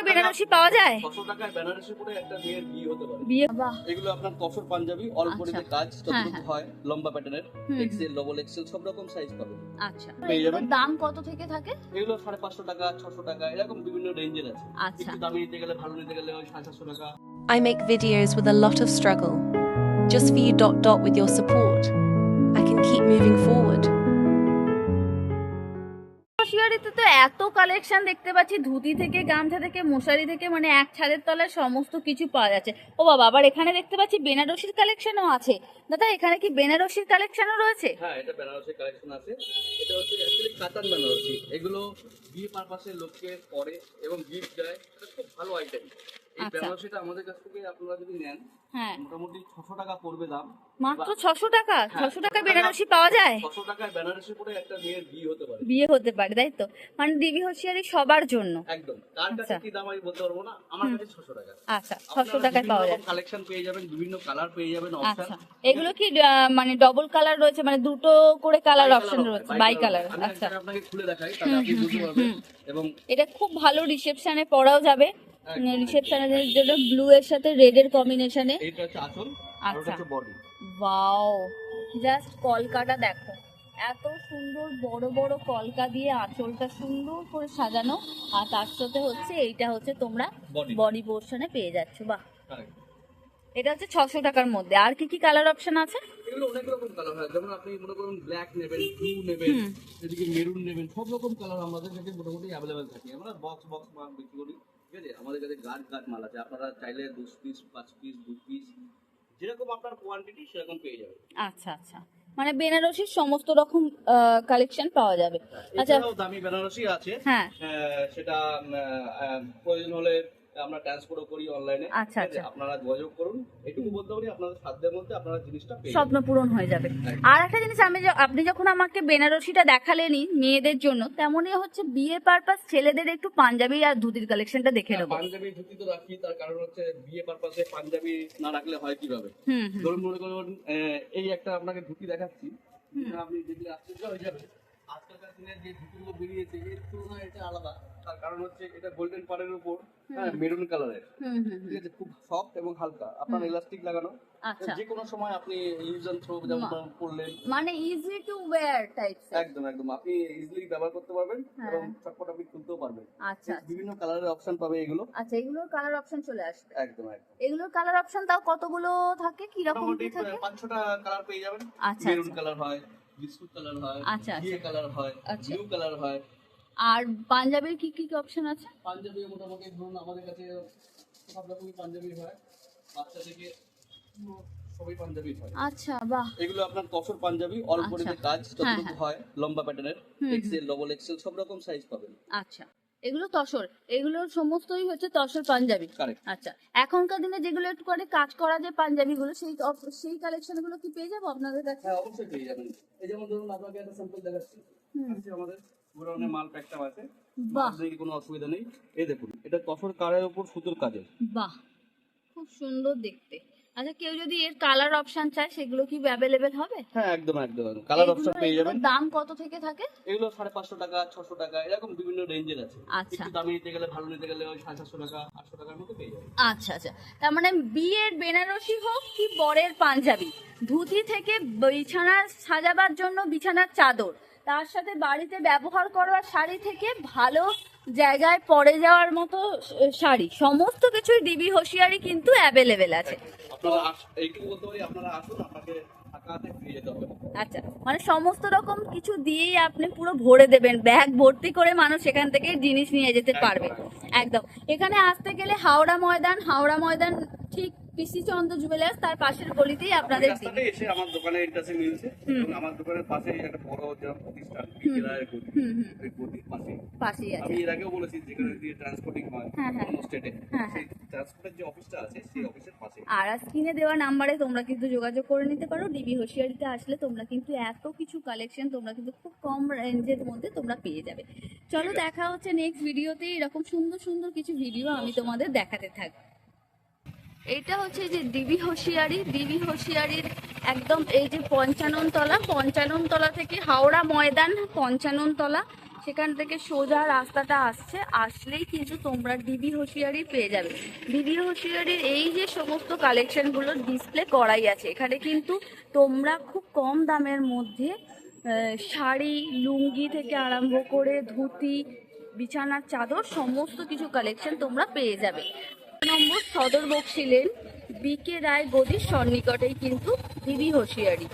টাকায় বেনারসি পাওয়া যায়? ছশো টাকায় বেনারসি পরে একটা মেয়ের বিয়ে হতে পারে। বিয়ে বাহ এগুলো আপনার তসর পাঞ্জাবি অল্প আচ্ছা। রেটে কাজ হ্যাঁ, হয়। লম্বা প্যাটার্নের এক্সেল ডবল এক্সেল সব রকম সাইজ পাবেন। আচ্ছা। পেয়ে যাবেন। দাম কত থেকে থাকে? এগুলো সাড়ে পাঁচশো টাকা ছশো টাকা এরকম বিভিন্ন রেঞ্জের আছে। আচ্ছা। দামি নিতে গেলে ভালো নিতে গেলে ওই সাড়ে সাতশো টাকা। I make videos with a lot of struggle. Just for you dot dot with your support. I can keep moving forward. শিয়ারিতে তো এত কালেকশন দেখতে পাচ্ছি, ধুতি থেকে, গামছা থেকে, মশারি থেকে মানে এক ছাদের তলায় সমস্ত কিছু পাওয়া যাচ্ছে। ও বাবা, আবার এখানে দেখতে পাচ্ছি বেনারসির কালেকশনও আছে। দাদা, এখানে কি বেনারসির কালেকশনও রয়েছে? হ্যাঁ এটা বেনারসির কালেকশন আছে। এটা হচ্ছে অ্যাকচুয়ালি কাতান বেনারসি। এগুলো বিয়ে পারপাসে লোককে পরে এবং গিফট দেয়। এটা খুব ভালো আইটেম এই আচ্ছা। আমাদের কাছ থেকে আপনারা যদি নেন হ্যাঁ। মোটামুটি টাকা পড়বে দাম। মাত্র ছশো টাকা? হ্যাঁ, ছশো টাকা 600 বেনারসি পাওয়া যায়? ছশো টাকায় বেনারসি পরে একটা মেয়ের বিয়ে হতে পারে। বিয়ে হতে পারে তাই তো? মানে দিবি হোশিয়ারি সবার জন্য। একদম। কার কাছে আচ্ছা। কি দাম আমি বলতে পারব না? আমার কাছে ছশো টাকা। আচ্ছা টাকায় পাওয়া যায়। কালেকশন পেয়ে যাবেন বিভিন্ন কালার পেয়ে যাবেন আচ্ছা। অপশন এগুলো কি মানে ডবল কালার রয়েছে? মানে দুটো করে কালার অপশন রয়েছে বাই কালার আচ্ছা। আপনাকে খুলে দেখাই তাহলে আপনি বুঝতে পারবেন। এবং এটা খুব ভালো রিসেপশনে পরাও যাবে। রিসেপশনের জন্য ব্লু এর সাথে রেড এর কম্বিনেশনে এইটা হচ্ছে আঁচল আর ওটা আচ্ছা। হচ্ছে বডি ওয়াও জাস্ট কলকাটা দেখো। এত সুন্দর বড় বড় কলকা দিয়ে আঁচলটা সুন্দর করে সাজানো। আর তার সাথে হচ্ছে এইটা হচ্ছে তোমরা বডি বডি পোর্শনে পেয়ে যাচ্ছ। বাহ! এটা হচ্ছে ছশো টাকার মধ্যে। আর কি কি কালার অপশন আছে? এগুলো অনেক রকম কালার হয়। যেমন আপনি মনে করুন ব্ল্যাক নেবেন ব্লু নেবেন এদিকে মেরুন নেবেন সব রকম কালার আমাদের কাছে মোটামুটি অ্যাভেলেবেল থাকে। আমরা বক্স বক্স মাল বিক্রি করি। ঠিক আছে? আমাদের কাছে গাছ গাছ মাল আছে। আপনারা চাইলে দশ পিস পাঁচ পিস দু পিস যেরকম আপনার কোয়ান্টিটি সেরকম পেয়ে যাবেন। আচ্ছা আচ্ছা। মানে বেনারসির সমস্ত রকম কালেকশন পাওয়া যাবে। আচ্ছা। দামি বেনারসি আছে। হ্যাঁ। আহ, সেটা প্রয়োজন হলে আমরা ট্রান্সপোর্টও করি অনলাইনে আচ্ছা, আচ্ছা। আপনারা যোগাযোগ করুন। এটুকু বলতে পারি আপনাদের সাধ্যের মধ্যে আপনারা জিনিসটা পেয়ে স্বপ্ন পূরণ হয়ে যাবে। আর একটা জিনিস আমি আপনি যখন আমাকে বেনারসিটা দেখালেনই মেয়েদের জন্য তেমনই হচ্ছে বিয়ে পারপাস ছেলেদের একটু পাঞ্জাবি আর ধুতির কালেকশনটা দেখে হ্যাঁ, নেব। পাঞ্জাবি ধুতি তো রাখি তার কারণ হচ্ছে বিয়ে পারপাসে পাঞ্জাবি না রাখলে হয় কীভাবে? ধরুন মনে করুন এই একটা আপনাকে ধুতি দেখাচ্ছি আপনি দেখলে আশ্চর্য হয়ে যাবে। আজকালকার দিনে যে ধুতিগুলো বেরিয়েছে এর তুলনায় এটা আলাদা। তার কারণ হচ্ছে এটা গোল্ডেন পাড়ের উপর হ্যাঁ মেরুন কালারের হুম। ঠিক আছে খুব সফট এবং হালকা। আপনার ইলাস্টিক লাগানো। আচ্ছা। যে কোনো সময় আপনি ইউজ অ্যান্ড থ্রো যেমন পড়লেন মানে ইজি টু ওয়্যার টাইপ একদম একদম। আপনি ইজিলি ব্যবহার করতে পারবেন হ্যাঁ। এবং চটপট আপনি খুলতেও পারবেন। আচ্ছা বিভিন্ন কালারের অপশন পাবে এগুলো। আচ্ছা এগুলোর কালার অপশন চলে আসবে। একদম একদম। এগুলোর কালার অপশন তাও কতগুলো থাকে? কি রকম থাকে? পাঁচ ছটা কালার পেয়ে যাবেন। আচ্ছা, মেরুন আচ্ছা। কালার হয় বিস্কুট কালার হয় আচ্ছা, ঘিয়ে কালার হয় আচ্ছা। ব্লু কালার হয়। আর পাঞ্জাবির কি কি অপশন আছে? পাঞ্জাবি মোটামুটি ধরুন আমাদের কাছে সব রকমই পাঞ্জাবি হয়। বাচ্চা থেকে পুরো সবই পাঞ্জাবি হয়। আচ্ছা বাহ। এগুলো আপনার কফর পাঞ্জাবি অল্প আচ্ছা। কাজ হ্যাঁ, যতটুকু হয়। লম্বা প্যাটার্নের হুম, এক্সেল ডবল এক্সেল সব রকম সাইজ পাবেন। আচ্ছা। এগুলো তসর এগুলোর সমস্তই হচ্ছে তসর পাঞ্জাবি। আচ্ছা এখনকার দিনে যেগুলো একটু করে কাজ করা যে পাঞ্জাবিগুলো সেই সেই কালেকশনগুলো কি পেয়ে যাব আপনাদের কাছে? হ্যাঁ অবশ্যই পেয়ে যাবেন। এই যেমন ধরুন আপনাকে একটা স্যাম্পল দেখাচ্ছি। আমাদের মাল প্যাকটা আছে। বাহ। কোনো অসুবিধা নেই? এই দেখুন এটা তসর কারের উপর সুতোর কাজের। বাহ খুব সুন্দর দেখতে। আচ্ছা কেউ যদি এর কালার অপশন চায় সেগুলো কি অ্যাভেলেবেল হবে? হ্যাঁ একদম একদম কালার অপশন পেয়ে যাবেন। দাম কত থেকে থাকে? এগুলো সাড়ে পাঁচশো টাকা ছশো টাকা এরকম বিভিন্ন রেঞ্জের আছে। আচ্ছা। একটু দামি নিতে গেলে ভালো নিতে গেলে ওই সাড়ে সাতশো টাকা আটশো টাকার মতো পেয়ে যাবেন। আচ্ছা আচ্ছা। তার মানে বিয়ের বেনারসি হোক কি বরের পাঞ্জাবি ধুতি থেকে বিছানার সাজাবার জন্য বিছানার চাদর তার সাথে বাড়িতে ব্যবহার করার শাড়ি থেকে ভালো জায়গায় পরে যাওয়ার মতো শাড়ি সমস্ত কিছুই ডিবি হোশিয়ারি কিন্তু অ্যাভেলেবেল আছে। আপনারা এইটুকু বলতে পারি আপনারা আসুন আপনাকে ফাঁকা হাতে ফিরে যেতে হবে। না। আচ্ছা মানে সমস্ত রকম কিছু দিয়েই আপনি পুরো ভরে দেবেন ব্যাগ ভর্তি করে মানুষ সেখান থেকে জিনিস নিয়ে যেতে পারবে। একদম। এখানে আসতে গেলে হাওড়া ময়দান হাওড়া ময়দান ঠিক পিসি চন্দ্র জুয়েলার্স তার পাশের গলিতেই আপনাদের রাস্তাতে এসে আমার দোকানে ইন্টারেস্ট মিলছে এবং আমার দোকানের পাশে একটা বড় প্রতিষ্ঠান গতি ওই গতির পাশে পাশেই আছে। আমি এর আগেও বলেছি যেখানে দিয়ে ট্রান্সপোর্টিং হয় হ্যাঁ, হ্যাঁ। অন্য স্টেটে হ্যাঁ, সেই ট্রান্সপোর্টের যে অফিসটা আছে সেই অফিসের পাশে আর স্ক্রিনে দেওয়া নাম্বারে তোমরা কিন্তু যোগাযোগ করে নিতে পারো। ডিবি হোশিয়ারিতে আসলে তোমরা কিন্তু এত কিছু কালেকশন তোমরা কিন্তু খুব কম রেঞ্জের মধ্যে তোমরা পেয়ে যাবে। চলো দেখা হচ্ছে নেক্সট ভিডিওতে এরকম সুন্দর সুন্দর কিছু ভিডিও আমি তোমাদের দেখাতে থাকব। এইটা হচ্ছে যে ডিবি হোশিয়ারি। ডিবি হোশিয়ারির একদম এই যে পঞ্চানন তলা পঞ্চানন তলা থেকে হাওড়া ময়দান পঞ্চানন তলা সেখান থেকে সোজা রাস্তাটা আসছে। আসলেই কিন্তু তোমরা ডিবি হোশিয়ারি পেয়ে যাবে। ডিবি হোশিয়ারির এই যে সমস্ত কালেকশনগুলো ডিসপ্লে করাই আছে। এখানে কিন্তু তোমরা খুব কম দামের মধ্যে শাড়ি, লুঙ্গি থেকে আরম্ভ করে ধুতি, বিছানার চাদর, সমস্ত কিছু কালেকশন তোমরা পেয়ে যাবে। নম্বর সদর বক্সিলেন বি কে রায় গদির সন্নিকটেই কিন্তু দিদি হোশিয়ারি।